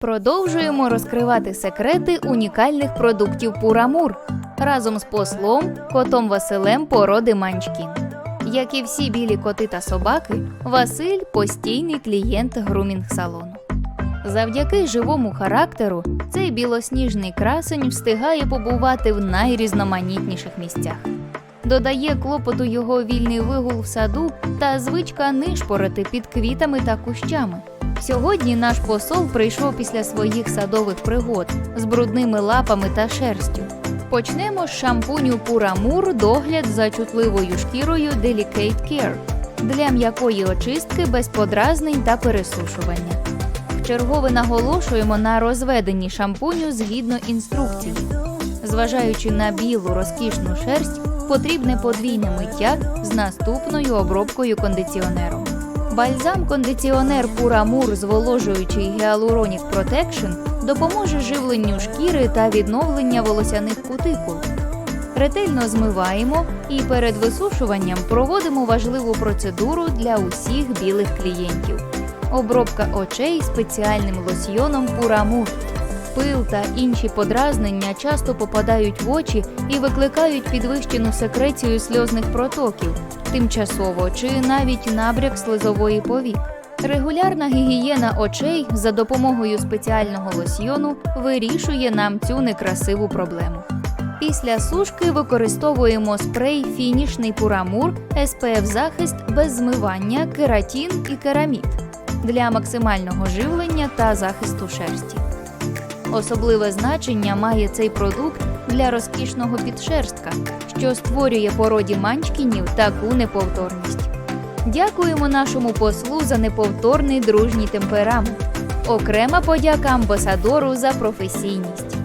Продовжуємо розкривати секрети унікальних продуктів Пурамур разом з послом котом Василем породи Манчкін. Як і всі білі коти та собаки, Василь постійний клієнт грумінг-салону. Завдяки живому характеру цей білосніжний красень встигає побувати в найрізноманітніших місцях. Додає клопоту його вільний вигул в саду та звичка нишпорити під квітами та кущами. Сьогодні наш посол прийшов після своїх садових пригод з брудними лапами та шерстю. Почнемо з шампуню Пурамур догляд за чутливою шкірою Delicate Care для м'якої очистки без подразнень та пересушування. Вчергове наголошуємо на розведенні шампуню згідно інструкції. Зважаючи на білу розкішну шерсть, потрібне подвійне миття з наступною обробкою кондиціонером. Бальзам-кондиціонер Пурамур, зволожуючий гіалуронік Protection, допоможе живленню шкіри та відновлення волосяних кутикул. Ретельно змиваємо і перед висушуванням проводимо важливу процедуру для усіх білих клієнтів. Обробка очей спеціальним лосьйоном Пурамур. Пил та інші подразнення часто попадають в очі і викликають підвищену секрецію сльозних протоків, тимчасово чи навіть набряк слизової повік. Регулярна гігієна очей за допомогою спеціального лосьйону вирішує нам цю некрасиву проблему. Після сушки використовуємо спрей фінішний пурамур SPF захист без змивання, кератін і керамід для максимального живлення та захисту шерсті. Особливе значення має цей продукт для розкішного підшерстка, що створює породі манчкінів таку неповторність. Дякуємо нашому послу за неповторний дружній темперамент. Окрема подяка амбасадору за професійність.